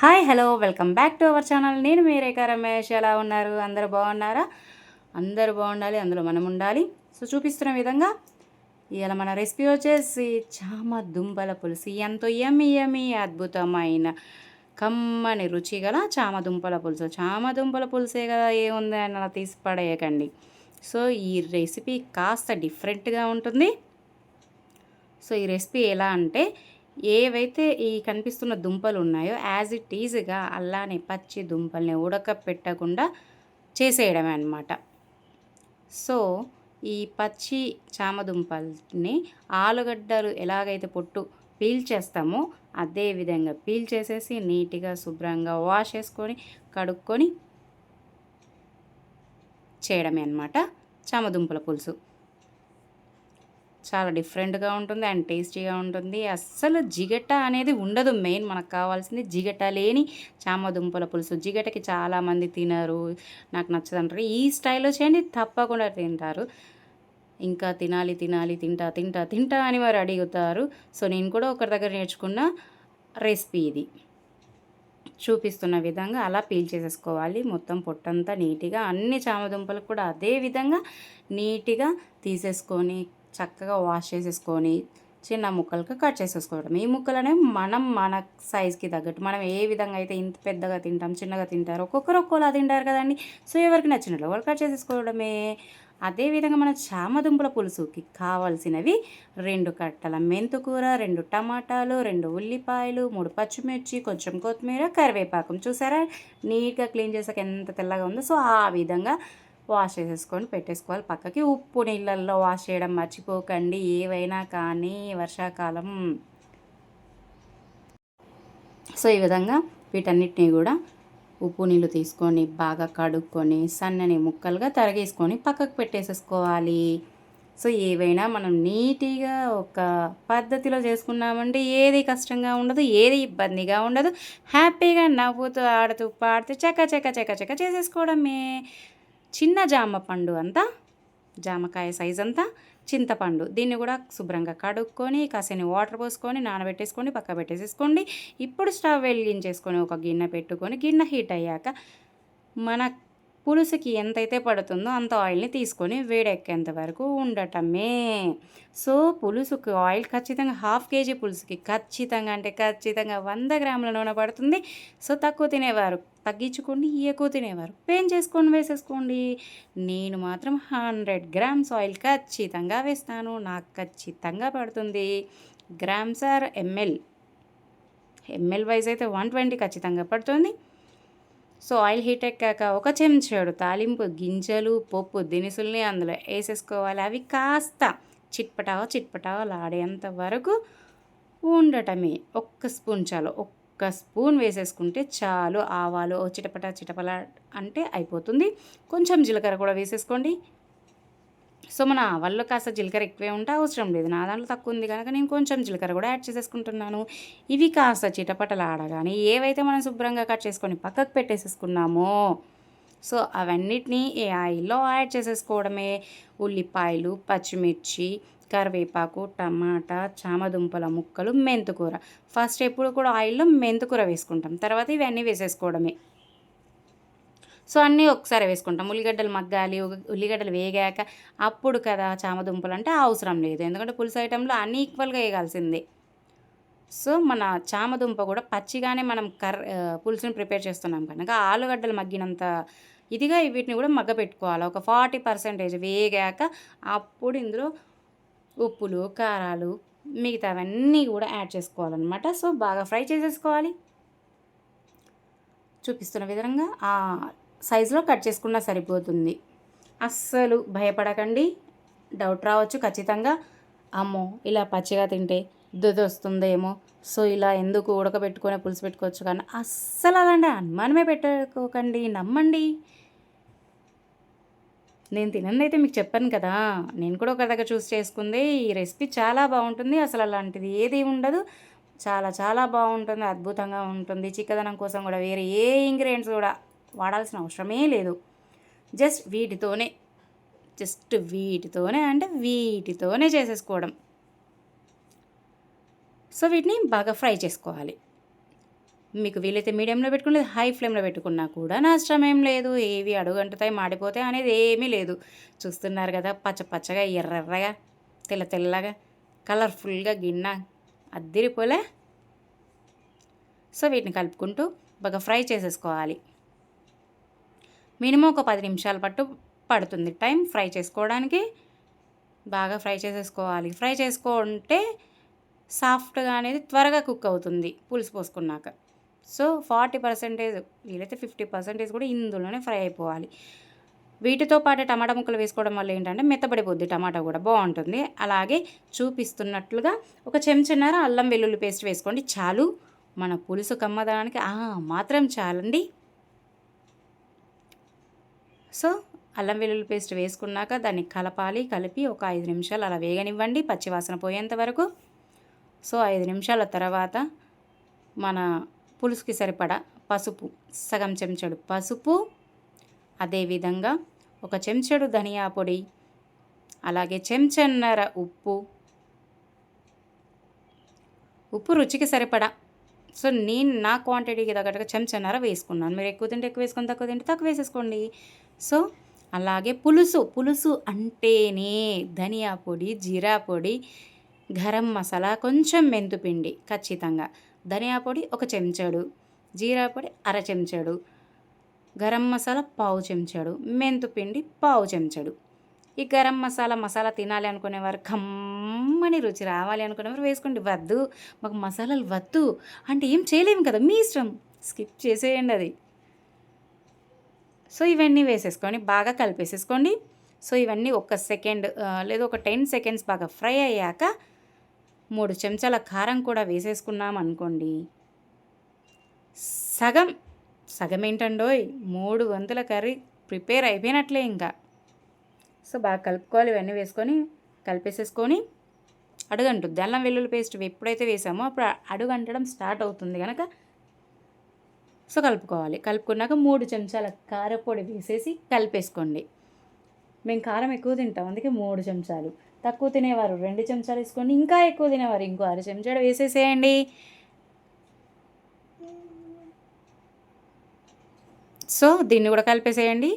Hi hello welcome back to our channel. నేను మీ రేఖా రమేష్. ఎలా ఉన్నారు? అందరూ బాగున్నారా? అందరూ బాగుండాలి అందులో మనం ఉండాలి. సో చూపిస్తున్న విధంగా ఇవాళ మన రెసిపీ వచ్చేసి చామ దుంపల పులుసు. ఎంతో యమ్మి యమ్మి అద్భుతమైన కమ్మని రుచి గల చామ దుంపల పులుసు. చామ దుంపల పులుసే కదా ఏముంది అని అలా తీసి పడేయకండి. సో ఈ రెసిపీ కాస్త డిఫరెంట్గా ఉంటుంది. సో ఈ రెసిపీ ఎలా అంటే ఏవైతే ఈ కనిపిస్తున్న దుంపలు ఉన్నాయో యాజ్ ఇట్ ఈజ్గా అల్లానే పచ్చి దుంపల్ని ఉడకపెట్టకుండా చేసేయడమే అనమాట సో ఈ పచ్చి చామదుంపల్ని ఆలుగడ్డలు ఎలాగైతే పొట్టు పీల్ చేస్తామో అదే విధంగా పీల్ చేసేసి నీట్గా శుభ్రంగా వాష్ చేసుకొని కడుక్కొని చేయడమే అనమాట చామదుంపల పులుసు. చాలా డిఫరెంట్గా ఉంటుంది అండ్ టేస్టీగా ఉంటుంది. అస్సలు జిగట అనేది ఉండదు. మెయిన్ మనకు కావాల్సింది జిగట లేని చామదుంపల పులుసు. జిగటకి చాలామంది తినరు. నాకు నచ్చదు అంటారు ఈ స్టైల్లో చేయండి తప్పకుండా తింటారు. ఇంకా తినాలి తినాలి తింటా తింటా తింటా అని వారు అడుగుతారు. సో నేను కూడా ఒకరి దగ్గర నేర్చుకున్న రెసిపీ ఇది. చూపిస్తున్న విధంగా అలా పీల్ చేసేసుకోవాలి. మొత్తం పొట్టంతా నీట్గా అన్ని చామదుంపలకు కూడా అదే విధంగా నీట్గా తీసేసుకొని చక్కగా వాష్ చేసేసుకొని చిన్న ముక్కలుగా కట్ చేసేసుకోవడం. ఈ ముక్కలు అనేవి మనం మన సైజ్కి తగ్గట్టు మనం ఏ విధంగా అయితే ఇంత పెద్దగా తింటాం చిన్నగా తింటారు ఒక్కొక్కరు ఒక్కోలా తింటారు కదండి. సో ఎవరికి నచ్చినట్లు వాళ్ళు కట్ చేసేసుకోవడమే. అదేవిధంగా మన చామదుంపల పులుసుకి కావాల్సినవి రెండు కట్టల మెంతుకూర రెండు టమాటాలు రెండు ఉల్లిపాయలు మూడు పచ్చిమిర్చి కొంచెం కొత్తిమీర కరివేపాకం. చూసారా? నీట్గా క్లీన్ చేసాక ఎంత తెల్లగా ఉందో. సో ఆ విధంగా వాష్ చేసేసుకొని పెట్టేసుకోవాలి. పక్కకి ఉప్పు నీళ్ళల్లో వాష్ చేయడం మర్చిపోకండి. ఏవైనా కానీ వర్షాకాలం. సో ఈ విధంగా వీటన్నిటిని కూడా ఉప్పు నీళ్ళు తీసుకొని బాగా కడుక్కొని సన్నని ముక్కలుగా తరగేసుకొని పక్కకు పెట్టేసేసుకోవాలి. సో ఏవైనా మనం నీట్గా ఒక పద్ధతిలో చేసుకున్నామంటే ఏది కష్టంగా ఉండదు ఏది ఇబ్బందిగా ఉండదు. హ్యాపీగా నవ్వుతూ ఆడుతూ పాడుతూ చక్క చక్క చక్క చక్క చేసేసుకోవడమే. చిన్న జామ పండు అంతా జామకాయ సైజ్ అంతా చింతపండు. దీన్ని కూడా శుభ్రంగా కడుక్కొని కాసేని వాటర్ పోసుకొని నానబెట్టేసుకొని పక్క పెట్టేసేసుకోండి. ఇప్పుడు స్టవ్ వెలిగించేసుకొని ఒక గిన్నె పెట్టుకొని గిన్నె హీట్ అయ్యాక మన పులుసుకి ఎంతైతే పడుతుందో అంత ఆయిల్ని తీసుకొని వేడెక్కేంత వరకు ఉండటమే. సో పులుసుకి ఆయిల్ ఖచ్చితంగా హాఫ్ కేజీ పులుసుకి ఖచ్చితంగా అంటే ఖచ్చితంగా వంద గ్రాముల నూనె పడుతుంది. సో తక్కువ తినేవారు తగ్గించుకోండి ఎక్కువ తినేవారు పేన్ చేసుకొని వేసేసుకోండి. నేను మాత్రం హండ్రెడ్ గ్రామ్స్ ఆయిల్ ఖచ్చితంగా వేస్తాను నాకు ఖచ్చితంగా పడుతుంది. Grams or ML ML wise అయితే వన్ ట్వంటీ ఖచ్చితంగా పడుతుంది. సో ఆయిల్ హీట్ ఎక్కాక ఒక చెంచాడు తాలింపు గింజలు పప్పు దినుసుల్ని అందులో వేసేసుకోవాలి. అవి కాస్త చిట్పటావ చిట్పటావ లాడేంత వరకు ఉండటమే. ఒక్క స్పూన్ చాలు. ఒక్క స్పూన్ వేసేసుకుంటే చాలు. ఆవాలు చిటపట చిటపల అంటే అయిపోతుంది. కొంచెం జీలకర్ర కూడా వేసేసుకోండి. సో మన వల్ల కాస్త జీలకర్ర ఎక్కువే ఉంటే అవసరం లేదు. నా దాంట్లో తక్కువ ఉంది కనుక నేను కొంచెం జీలకర్ర కూడా యాడ్ చేసేసుకుంటున్నాను. ఇవి కాస్త చిటపటలు ఆడగానే ఏవైతే మనం శుభ్రంగా కట్ చేసుకొని పక్కకు పెట్టేసేసుకున్నామో సో అవన్నిటినీ ఏ ఆయిల్లో యాడ్ చేసేసుకోవడమే. ఉల్లిపాయలు పచ్చిమిర్చి కరివేపాకు టమాటా చామదుంపల ముక్కలు మెంతుకూర. ఫస్ట్ ఎప్పుడు కూడా ఆయిల్లో మెంతుకూర వేసుకుంటాం. తర్వాత ఇవన్నీ వేసేసుకోవడమే. సో అన్నీ ఒకసారి వేసుకుంటాం. ఉల్లిగడ్డలు మగ్గాలి ఉల్లిగడ్డలు వేగాక అప్పుడు కదా చామదుంపలు అంటే అవసరం లేదు. ఎందుకంటే పులుసు ఐటెంలో అన్నీ ఈక్వల్గా వేయగాల్సిందే సో మన చామదుంప కూడా పచ్చిగానే మనం కర్ర పులుసుని ప్రిపేర్ చేస్తున్నాం కనుక ఆలుగడ్డలు మగ్గినంత ఇదిగా వీటిని కూడా మగ్గ పెట్టుకోవాలి ఒక ఫార్టీ పర్సెంటేజ్ వేగాక అప్పుడు ఇందులో ఉప్పులు కారాలు మిగతావన్నీ కూడా యాడ్ చేసుకోవాలన్నమాట. సో బాగా ఫ్రై చేసేసుకోవాలి. చూపిస్తున్న విధంగా సైజులో కట్ చేసుకున్నా సరిపోతుంది. అస్సలు భయపడకండి. డౌట్ రావచ్చు ఖచ్చితంగా. అమ్మో ఇలా పచ్చిగా తింటే దుది వస్తుందేమో. సో ఇలా ఎందుకు ఉడకబెట్టుకొని పులుసు పెట్టుకోవచ్చు కానీ అస్సలు అలాంటి అనుమానమే పెట్టుకోకండి. నమ్మండి. నేను తినంది అయితే మీకు చెప్పాను కదా. నేను కూడా ఒక దగ్గర చూస్ చేసుకుంది. ఈ రెసిపీ చాలా బాగుంటుంది. అసలు అలాంటిది ఏది ఉండదు. చాలా చాలా బాగుంటుంది. అద్భుతంగా ఉంటుంది. చిక్కదనం కోసం కూడా వేరే ఏ ఇంగ్రీడియంట్స్ కూడా వాడాల్సిన అవసరమే లేదు. జస్ట్ వీటితోనే జస్ట్ వీటితోనే అంటే వీటితోనే చేసేసుకోవడం. సో వీటిని బాగా ఫ్రై చేసుకోవాలి. మీకు వీలైతే మీడియంలో పెట్టుకుని హై ఫ్లేమ్లో పెట్టుకున్నా కూడా నష్టం ఏం లేదు. ఏవి అడుగంటుతాయి మాడిపోతాయి అనేది ఏమీ లేదు. చూస్తున్నారు కదా పచ్చ పచ్చగా ఎర్రెర్రగా తెల్ల తెల్లగా కలర్ఫుల్గా గిన్నె అద్దిరిపోలే. సో వీటిని కలుపుకుంటూ బాగా ఫ్రై చేసేసుకోవాలి. మినిమం ఒక పది నిమిషాల పట్టు పడుతుంది. టైం ఫ్రై చేసుకోవడానికి బాగా ఫ్రై చేసేసుకోవాలి. ఫ్రై చేసుకుంటే సాఫ్ట్గా అనేది త్వరగా కుక్ అవుతుంది పులుసు పోసుకున్నాక. సో ఫార్టీ పర్సెంటేజ్ వీలైతే ఫిఫ్టీ పర్సెంటేజ్ కూడా ఇందులోనే ఫ్రై అయిపోవాలి. వీటితో పాటు టమాటా ముక్కలు వేసుకోవడం వల్ల ఏంటంటే మెత్తబడిపోద్ది టమాటా కూడా బాగుంటుంది. అలాగే చూపిస్తున్నట్లుగా ఒక చెంచన్నర అల్లం వెల్లుల్లి పేస్ట్ వేసుకోండి చాలు. మన పులుసు కమ్మదానికి మాత్రం చాలండి. సో అల్లం వెల్లుల్లి పేస్ట్ వేసుకున్నాక దాన్ని కలపాలి కలిపి ఒక ఐదు నిమిషాలు అలా వేగనివ్వండి పచ్చివాసన పోయేంత వరకు. సో ఐదు నిమిషాల తర్వాత మన పులుసుకి సరిపడా పసుపు సగం చెంచాడు పసుపు అదేవిధంగా ఒక చెంచాడు ధనియా పొడి అలాగే చెంచన్నర ఉప్పు. ఉప్పు రుచికి సరిపడా. సో నేను నా క్వాంటిటీకి తగ్గట్టుగా చెంచన్నర వేసుకున్నాను. మీరు ఎక్కువ తింటే ఎక్కువ వేసుకొని తక్కువ తింటే తక్కువ వేసేసుకోండి. సో అలాగే పులుసు పులుసు అంటేనే ధనియా పొడి జీరా పొడి గరం మసాలా కొంచెం మెంతుపిండి ఖచ్చితంగా. ధనియా పొడి ఒక చెంచాడు జీరా పొడి అర చెంచాడు గరం మసాలా పావు చెంచాడు మెంతుపిండి పావు చెంచాడు. ఈ గరం మసాలా మసాలా తినాలి అనుకునేవారు కమ్మని రుచి రావాలి అనుకునేవారు వేసుకోండి. వద్దు మాకు మసాలాలు వద్దు అంటే ఏం చేయలేము కదా మీ ఇష్టం. స్కిప్ చేసేయండి అది. సో ఇవన్నీ వేసేసుకొని బాగా కలిపేసేసుకోండి. సో ఇవన్నీ ఒక సెకండ్ లేదా ఒక టెన్ సెకండ్స్ బాగా ఫ్రై అయ్యాక మూడు చెంచాల కారం కూడా వేసేసుకున్నాం అనుకోండి. సగం సగం ఏంటండోయ్? మూడు వంతుల కర్రీ ప్రిపేర్ అయిపోయినట్లే ఇంకా. సో బాగా కలుపుకోవాలి ఇవన్నీ వేసుకొని కలిపేసేసుకొని అడుగంటుంది అల్లం వెల్లుల్లి పేస్ట్ ఎప్పుడైతే వేసామో అప్పుడు అడుగంటడం స్టార్ట్ అవుతుంది కనుక సో కలుపుకోవాలి. కలుపుకున్నాక మూడు చెంచాల కారపొడి వేసేసి కలిపేసుకోండి. మేము కారం ఎక్కువ తింటాం అందుకే మూడు చెంచాలు. తక్కువ తినేవారు రెండు చెంచాలు వేసుకోండి ఇంకా ఎక్కువ తినేవారు ఇంకో అర చెంచాడు వేసేసేయండి. సో దీన్ని కూడా కలిపేసేయండి.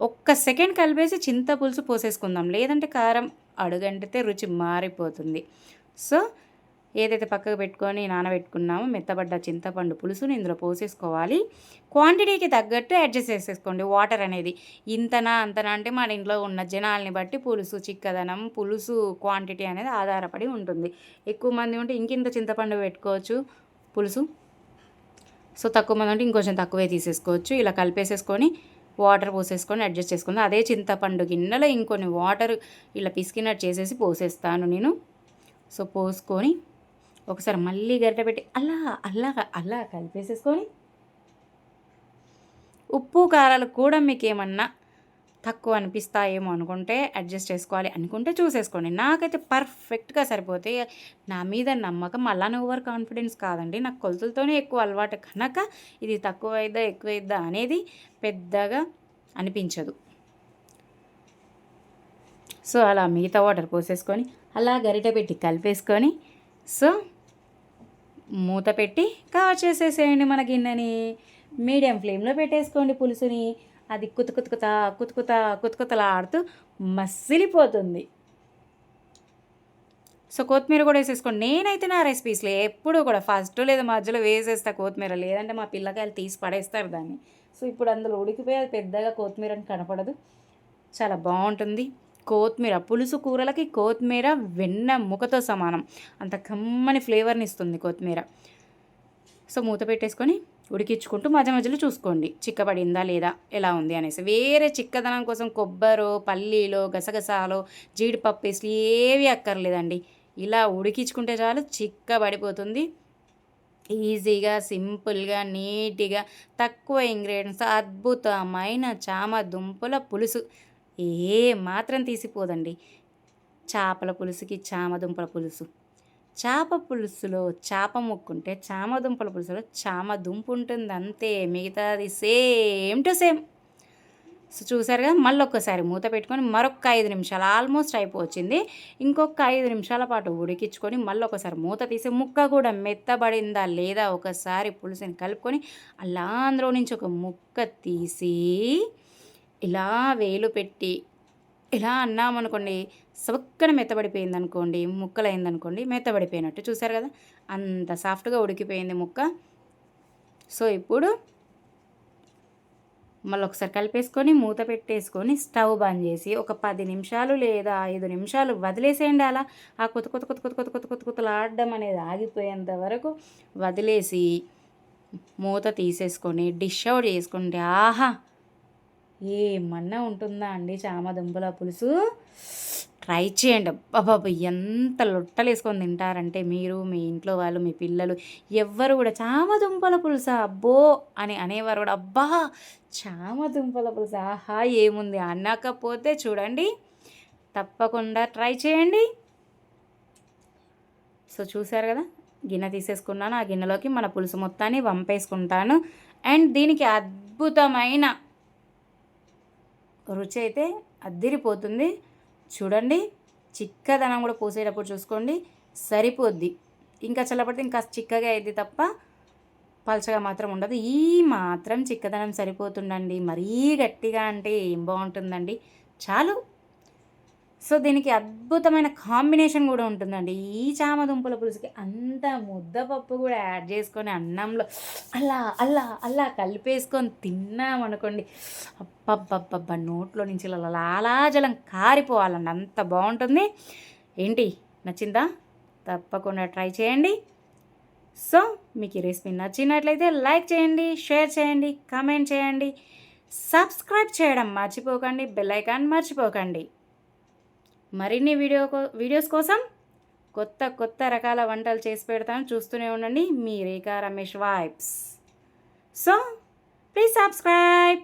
ఒక్క సెకండ్ కలిపేసి చింత పులుసు పోసేసుకుందాం లేదంటే కారం అడుగంటితే రుచి మారిపోతుంది. సో ఏదైతే పక్కకు పెట్టుకొని నానబెట్టుకున్నామో మెత్తబడ్డ చింతపండు పులుసుని ఇందులో పోసేసుకోవాలి. క్వాంటిటీకి తగ్గట్టు అడ్జస్ట్ చేసేసుకోండి. వాటర్ అనేది ఇంతనా అంతనా అంటే మన ఇంట్లో ఉన్న జనాల్ని బట్టి పులుసు చిక్కదనం పులుసు క్వాంటిటీ అనేది ఆధారపడి ఉంటుంది. ఎక్కువ మంది ఉంటే ఇంకింత చింతపండు పెట్టుకోవచ్చు. పులుసు. సో తక్కువ మంది ఉంటే ఇంకొంచెం తక్కువే తీసేసుకోవచ్చు. ఇలా కలిపేసేసుకొని వాటర్ పోసేసుకొని అడ్జస్ట్ చేసుకుందాం. అదే చింతపండు గిన్నెలో ఇంకొన్ని వాటర్ ఇలా పిసికినట్టు చేసేసి పోసేస్తాను నేను. సో పోసుకొని ఒకసారి మళ్ళీ గరిట పెట్టి అలా అలా అలా కలిపేసేసుకొని ఉప్పు కారాలు కూడా మీకు ఏమన్నా తక్కువ అనిపిస్తాయేమో అనుకుంటే అడ్జస్ట్ చేసుకోవాలి అనుకుంటే చూసేసుకోండి. నాకైతే పర్ఫెక్ట్గా సరిపోతే నా మీద నమ్మకం అలానే ఓవర్ కాన్ఫిడెన్స్ కాదండి. నాకు కొలతలతోనే ఎక్కువ అలవాటు కనుక ఇది తక్కువ అయిద్దా ఎక్కువ అయిద్దా అనేది పెద్దగా అనిపించదు. సో అలా మిగతా వాటర్ పోసేసుకొని అలా గరిట పెట్టి కలిపేసుకొని సో మూత పెట్టి కవర్ చేసేసేయండి మన గిన్నెని. మీడియం ఫ్లేమ్లో పెట్టేసుకోండి పులుసుని. అది కుతుకుతుకుత కుతుకుత కుతుకుతలాడుతూ మసిలిపోతుంది. సో కొత్తిమీర కూడా వేసేసుకోండి. నేనైతే నా రెసిపీస్లో ఎప్పుడు కూడా ఫస్ట్ లేదా మధ్యలో వేసేస్తా కొత్తిమీర. లేదంటే మా పిల్లకాయలు తీసి పడేస్తారు దాన్ని. సో ఇప్పుడు అందులో ఉడికిపోయి అది పెద్దగా కొత్తిమీర అని కనపడదు. చాలా బాగుంటుంది. కొత్తిమీర పులుసు కూరలకి కొత్తిమీర వెన్న ముఖతో సమానం. అంత కమ్మని ఫ్లేవర్ని ఇస్తుంది కొత్తిమీర. సో మూత పెట్టేసుకొని ఉడికించుకుంటూ మధ్య మధ్యలో చూసుకోండి. చిక్కబడిందా లేదా ఎలా ఉంది అనేసి. వేరే చిక్కదనం కోసం కొబ్బరో పల్లీలో గసగసాలో జీడిపప్పు వేసి ఏవి అక్కర్లేదండి. ఇలా ఉడికించుకుంటే చాలు చిక్కబడిపోతుంది. ఈజీగా సింపుల్గా నీట్గా తక్కువ ఇంగ్రీడియంట్స్ అద్భుతమైన చామ దుంపల పులుసు. ఏ మాత్రం తీసిపోదండి. చేపల పులుసుకి చామదుంపల పులుసు. చేప పులుసులో చేప ముక్కుంటే చామదుంపల పులుసులో చామ దుంపు ఉంటుంది అంతే. మిగతాది సేమ్ టు సేమ్. సో చూసారుగా మళ్ళీ ఒక్కసారి మూత పెట్టుకొని మరొక ఐదు నిమిషాలు ఆల్మోస్ట్ అయిపోవచ్చింది. ఇంకొక ఐదు నిమిషాల పాటు ఉడికించుకొని మళ్ళీ ఒకసారి మూత తీసి ముక్క కూడా మెత్తబడిందా లేదా ఒకసారి పులుసుని కలుపుకొని అలా అందులో నుంచి ఒక ముక్క తీసి ఇలా వేలు పెట్టి ఇలా అన్నామనుకోండి సబక్కన మెత్తబడిపోయింది అనుకోండి ముక్కలైంది అనుకోండి మెత్తబడిపోయినట్టు చూసారు కదా? అంత సాఫ్ట్గా ఉడికిపోయింది ముక్క. సో ఇప్పుడు మళ్ళీ ఒకసారి కలిపేసుకొని మూత పెట్టేసుకొని స్టవ్ బంద్ చేసి ఒక పది నిమిషాలు లేదా ఐదు నిమిషాలు వదిలేసేయండి అలా. ఆ కొత్త కొత్త కొత్త కొత్త కొత్త కొత్త కొత్తలు ఆడడం అనేది ఆగిపోయేంత వరకు వదిలేసి మూత తీసేసుకొని డిష్ అవుట్ చేసుకుంటే ఆహా! ఏమన్నా ఉంటుందా అండి చామ దుంపల పులుసు? ట్రై చేయండి. అబ్బాబాబు ఎంత లొట్టలు వేసుకొని తింటారంటే మీరు మీ ఇంట్లో వాళ్ళు మీ పిల్లలు ఎవ్వరు కూడా చామదుంపల పులుసా అబ్బో అని అనేవారు కూడా అబ్బా! చామ దుంపల పులుసా ఆహా! ఏముంది? అనకపోతే చూడండి తప్పకుండా ట్రై చేయండి. సో చూసారు కదా? గిన్నె తీసేసుకున్నాను. ఆ గిన్నెలోకి మన పులుసు మొత్తాన్ని వంపేసుకుంటాను. అండ్ దీనికి అద్భుతమైన రుచి అయితే అద్దిరిపోతుంది. చూడండి చిక్కదనం కూడా పోసేటప్పుడు చూసుకోండి సరిపోద్ది. ఇంకా చల్లబడితే ఇంకా చిక్కగా అయింది తప్ప పలచగా మాత్రం ఉండదు. ఈ మాత్రం చిక్కదనం సరిపోతుందండి. మరీ గట్టిగా అంటే ఏం బాగుంటుందండి. చాలు. సో దీనికి అద్భుతమైన కాంబినేషన్ కూడా ఉంటుందండి. ఈ చామదుంపల పులుసుకి అంత ముద్దపప్పు కూడా యాడ్ చేసుకొని అన్నంలో అలా అలా అలా కలిపేసుకొని తిన్నామనుకోండి అబ్బబ్బబ్బబ్బ నోట్లో నుంచి ఇలా లాలాజలం కారిపోవాలండి. అంత బాగుంటుంది. ఏంటి? నచ్చిందా? తప్పకుండా ట్రై చేయండి. సో మీకు ఈ రెసిపీ నచ్చినట్లయితే లైక్ చేయండి షేర్ చేయండి కామెంట్ చేయండి. సబ్స్క్రైబ్ చేయడం మర్చిపోకండి బెల్ ఐకాన్ మర్చిపోకండి. మరిన్ని వీడియో వీడియోస్ కోసం కొత్త కొత్త రకాల వంటలు చేసి పెడతాను. చూస్తూనే ఉండండి. మీ Rekha Ramesh vibes so please subscribe